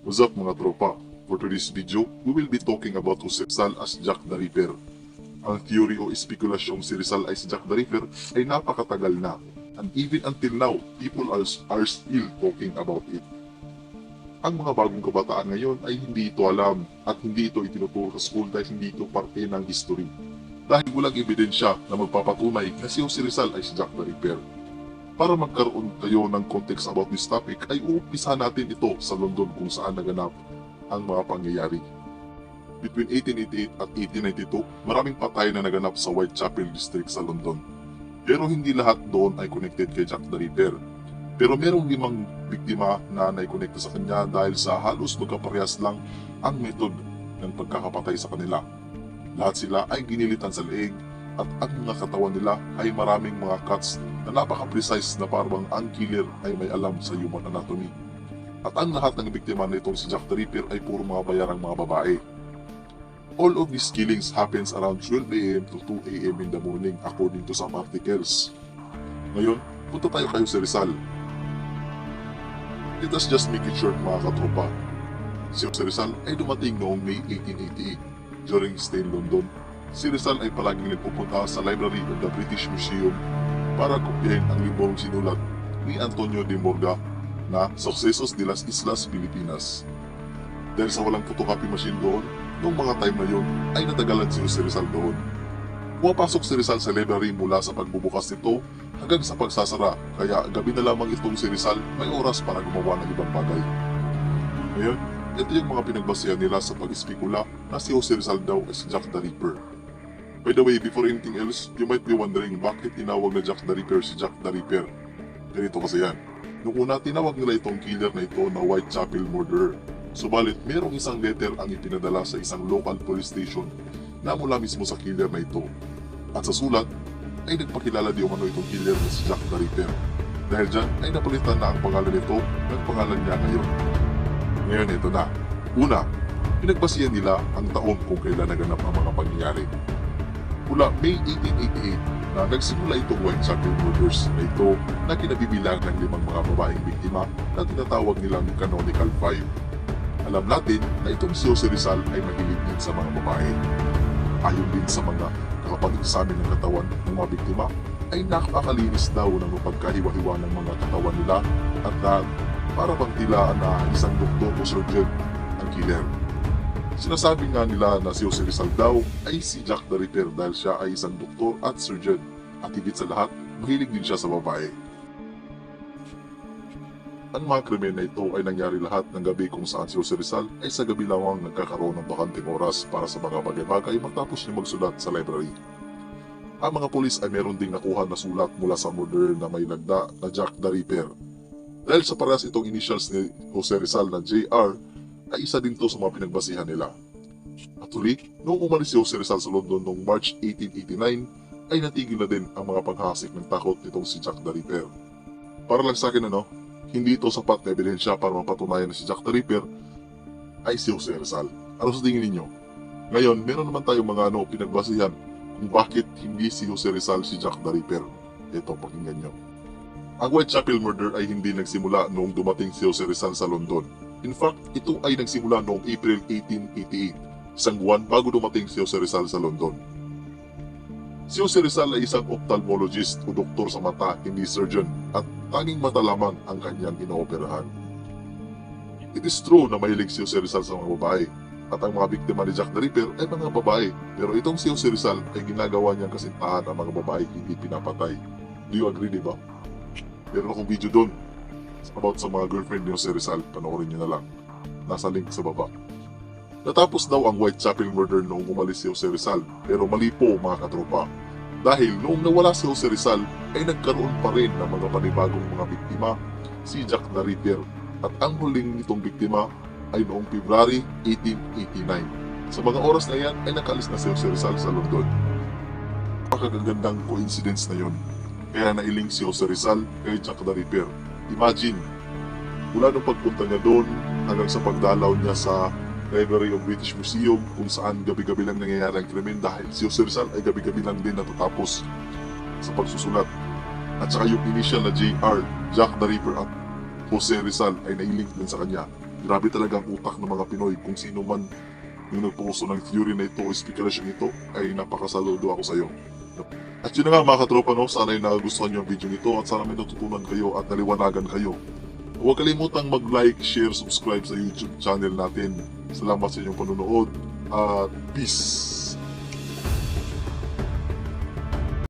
What's up mga tropa? For today's video, we will be talking about Jose Rizal as Jack the Ripper. Ang theory o espekulasyon si Rizal ay si Jack the Ripper ay napakatagal na. And even until now, people are, are still talking about it. Ang mga bagong kabataan ngayon ay hindi ito alam at hindi ito itinuturo sa school dahil hindi ito parte ng history. Dahil walang ebidensya na magpapatunay na si Jose Rizal ay si Jack the Ripper. Para magkaroon kayo ng context about this topic ay uumpisahan natin ito sa London kung saan naganap ang mga pangyayari. Between 1888 at 1892, maraming patay na naganap sa Whitechapel District sa London. Pero hindi lahat doon ay connected kay Jack the Ripper. Pero merong limang biktima na naikonekta sa kanya dahil sa halos magkaparehas lang ang method ng pagkakapatay sa kanila. Lahat sila ay ginilitan sa leeg at ang mga katawan nila ay maraming mga cuts na napaka-precise na parang ang killer ay may alam sa human anatomy. At ang lahat ng biktima nitong si Jack the Ripper ay puro mga bayarang mga babae. All of these killings happens around 12 a.m. to 2 a.m. in the morning according to some articles. Ngayon, punta tayo kayo sa Rizal. Let us just make it short mga katropa. Si Jose Rizal ay dumating noong May 1888 during his stay in London. Si Rizal ay palaging nagpupunta sa Library of the British Museum para kopyahin ang librong sinulat ni Antonio de Morga na Sucesos de las Islas Pilipinas. Dahil sa walang photocopy machine doon, noong mga time na yun ay natagalan si Jose Rizal doon. Pumapasok si Rizal sa library mula sa pagbubukas nito hanggang sa pagsasara kaya gabi na lamang itong si Rizal may oras para gumawa ng ibang bagay. Ngayon, ito yung mga pinagbasihan nila sa pag-espekula na si Jose Rizal daw ay si Jack the Ripper. By the way, before anything else, you might be wondering bakit tinawag na Jack the Ripper si Jack the Ripper. Ganito kasi yan. Noong una, tinawag nila itong killer na ito na Whitechapel Murderer. Subalit, merong isang letter ang ipinadala sa isang local police station na mula mismo sa killer na ito. At sa sulat, ay nagpakilala di umano itong killer na si Jack the Ripper. Dahil dyan, ay napalitan na ang pangalan nito ng pangalan niya ngayon. Ngayon ito na. Una, pinagbasihan nila ang taon kung kailan naganap ang mga pangyayari. Mula May 1888 na nagsimula itong Whitechapel Murders na ito na kinabibilang ng limang mga babaeng biktima na tinatawag nilang Canonical Five. Alam natin na itong si Jose Rizal ay mahilig din sa mga babae. Ayon din sa mga nakapag-examine ng katawan ng mga biktima ay nakakalinis daw ng mapagkahiwa-hiwa ng mga katawan nila at na para bang tila na isang doktor o surgeon ang killer. Sinasabi nga nila na si Jose Rizal daw ay si Jack the Ripper dahil siya ay isang doktor at surgeon at higit sa lahat, mahilig din siya sa babae. Ang mga krimen na ito ay nangyari lahat ng gabi kung saan si Jose Rizal ay sa gabi lamang nagkakaroon ng bakanting oras para sa mga bagay-bagay matapos niya magsulat sa library. Ang mga polis ay meron ding nakuha na sulat mula sa murderer na may lagda na Jack the Ripper. Dahil sa parehas itong initials ni Jose Rizal na JR, ay isa din to sa mga pinagbasihan nila. Huli, noong umalis si Jose Rizal sa London noong March 1889, ay natigil na din ang mga paghasik ng takot nitong si Jack the Ripper. Para lang sa akin ano, hindi ito sapat na ebidensya para mapatunayan na si Jack the Ripper ay si Jose Rizal. Ano sa tingin ninyo? Ngayon, meron naman tayong mga ano, pinagbasihan kung bakit hindi si Jose Rizal si Jack the Ripper. Ito, pakinggan nyo. Ang Whitechapel murder ay hindi nagsimula noong dumating si Jose Rizal sa London. In fact, ito ay nagsimula noong April 1888, isang buwan bago dumating si Jose Rizal sa London. Si Jose Rizal ay isang ophthalmologist o doktor sa mata, hindi surgeon, at tanging mata lamang ang kanyang inooperahan. It is true na mahilig si Jose Rizal sa mga babae, at ang mga biktima ni Jack the Ripper ay mga babae, pero itong si Jose Rizal ay ginagawa niyang kasintahan ang mga babae hindi pinapatay. Do you agree, di ba? Meron akong video doon about sa mga girlfriend ni Jose Rizal, panoorin niyo na lang. Nasa link sa baba. Natapos daw ang Whitechapel murder noong umalis si Jose Rizal, pero mali po mga katropa. Dahil noong nawala si Jose Rizal, ay nagkaroon pa rin ng mga panibagong mga biktima, si Jack the Ripper. At ang huling nitong biktima ay noong February 1889. Sa mga oras na yan ay nakaalis na si Jose Rizal sa London. Pakagagandang coincidence na yon. Kaya nailing si Jose Rizal kay Jack the Ripper. Imagine, mula nung pagpunta niya doon hanggang sa pagdalaw niya sa Library of British Museum kung saan gabi-gabi lang nangyayari ang krimen dahil si Jose Rizal ay gabi-gabi lang din natatapos sa pagsusulat. At saka yung initial na JR, Jack the Ripper at Jose Rizal ay nailink din sa kanya. Grabe talaga ang utak ng mga Pinoy kung sino man yung nagpuso ng theory na ito o spekulasyon ito ay napakasaludo ako sa iyo. At yun nga mga katropa no, sana ay nagustuhan nyo ang video nito at sana may natutunan kayo at naliwanagan kayo. Huwag kalimutang mag-like, share, subscribe sa YouTube channel natin. Salamat sa inyong panonood at peace!